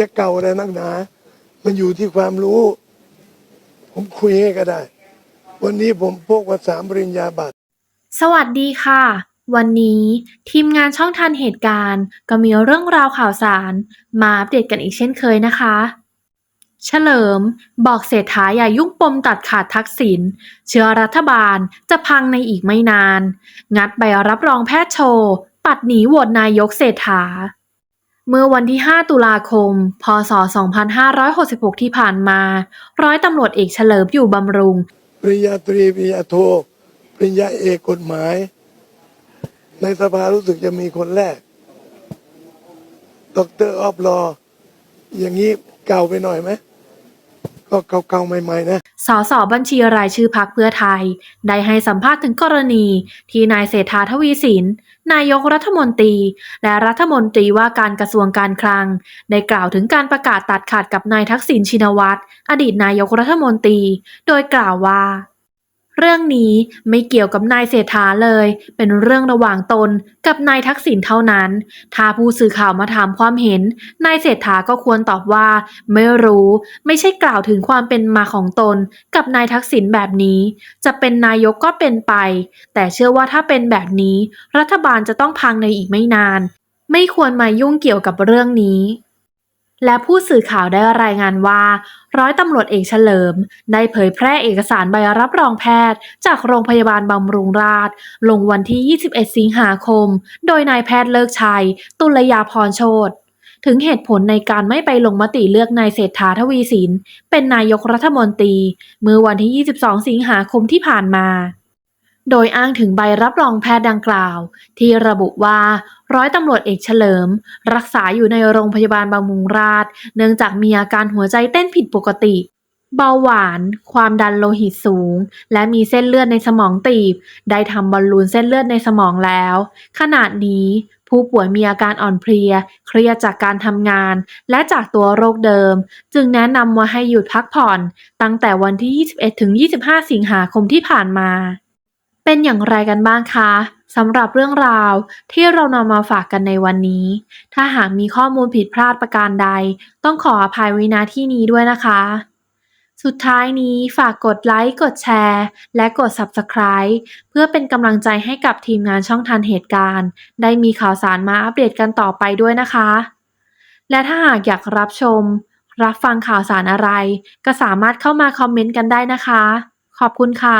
จะเก่าอะไรนักหนา มันอยู่ที่ความรู้ ผมคุยให้ก็ได้ วันนี้ผมพกว่าสามปริญญาบัตร สวัสดีค่ะ วันนี้ทีมงานช่องทันเหตุการณ์ ก็มีเรื่องราวข่าวสาร มาอัปเดตกันอีกเช่นเคยนะคะ เฉลิม บอกเศรษฐาอย่ายุ่งปมตัดขาดทักษิณเชื่อรัฐบาลจะพังในอีกไม่นาน งัดใบรับรองแพทย์โชว์ ปัดหนีโหวตนายกเศรษฐา เมื่อวันที่ 5 ตุลาคม พศ 2566 ที่ผ่านมา ร้อยตำรวจเอกเฉลิมอยู่บำรุง ปริญญาตรีปริญญาโทปริญญาเอกกฎหมาย ในสภารู้สึกจะมีคนแรกดอกเตอรออฟลออย่างนี้เก่าไปหน่อยไหม ก็เก่าๆใหม่ๆนะสสบัญชีรายชื่อพักเพื่อไทย ได้ให้สัมภาษณ์ถึงกรณี ที่นายเศรษฐาทวีสิน นายกรัฐมนตรี และรัฐมนตรีว่าการกระทรวงการคลัง ได้กล่าวถึงการประกาศตัดขาดกับนายทักษิณชินวัตรอดีตนายกรัฐมนตรี โดยกล่าวว่า เรื่องนี้ไม่เกี่ยวกับนายเศรษฐาเลย เป็นเรื่องระหว่างตนกับนายทักษิณเท่านั้น ถ้าผู้สื่อข่าวมาถามความเห็น นายเศรษฐาก็ควรตอบว่า ไม่รู้ ไม่ใช่กล่าวถึงความเป็นมาของตน กับนายทักษิณแบบนี้ จะเป็นนายกก็เป็นไป แต่เชื่อว่าถ้าเป็นแบบนี้ รัฐบาลจะต้องพังในอีกไม่นาน ไม่ควรมายุ่งเกี่ยวกับเรื่องนี้ และผู้สื่อข่าวได้รายงานว่า ร้อยตำรวจเอกเฉลิม ได้เผยแพร่เอกสารใบรับรองแพทย์ จากโรงพยาบาลบำรุงราษฎร์ลงวันที่ 21 สิงหาคม โดยนายแพทย์เลิกชัย ตุลยาพรโชตถึงเหตุผลในการไม่ไปลงมติเลือกนายเศรษฐาทวีสิน เป็นนายกรัฐมนตรี เมื่อวันที่ 22 สิงหาคมที่ผ่านมา โดยอ้างถึงใบรับรองแพทย์ดังกล่าว ที่ระบุว่า ร้อยตำรวจเอกเฉลิม รักษาอยู่ในโรงพยาบาลบำรุงราษฎร์เนื่องจากมีอาการหัวใจเต้นผิดปกติ เบาหวาน ความดันโลหิตสูง และมีเส้นเลือดในสมองตีบ ได้ทำบอลลูนเส้นเลือดในสมองแล้วขณะนี้ผู้ป่วยมีอาการอ่อนเพลีย เครียดจากการทำงาน และจากตัวโรคเดิม จึงแนะนำว่าให้หยุดพักผ่อน ตั้งแต่วันที่ 21 ถึง 25 สิงหาคมที่ผ่านมา เป็นอย่างไรกันบ้างคะ สำหรับเรื่องราวที่เรานำมาฝากกันในวันนี้ ถ้าหากมีข้อมูลผิดพลาดประการใด ต้องขออภัยไว้ณที่นี้ด้วยนะคะ สุดท้ายนี้ฝากกดไลค์ กดแชร์ และกด Subscribe เพื่อเป็นกำลังใจให้กับทีมงานช่องทันเหตุการณ์ ได้มีข่าวสารมาอัปเดตกันต่อไปด้วยนะคะ และถ้าหากอยากรับชม รับฟังข่าวสารอะไร ก็สามารถเข้ามาคอมเมนต์กันได้นะคะ ขอบคุณค่ะ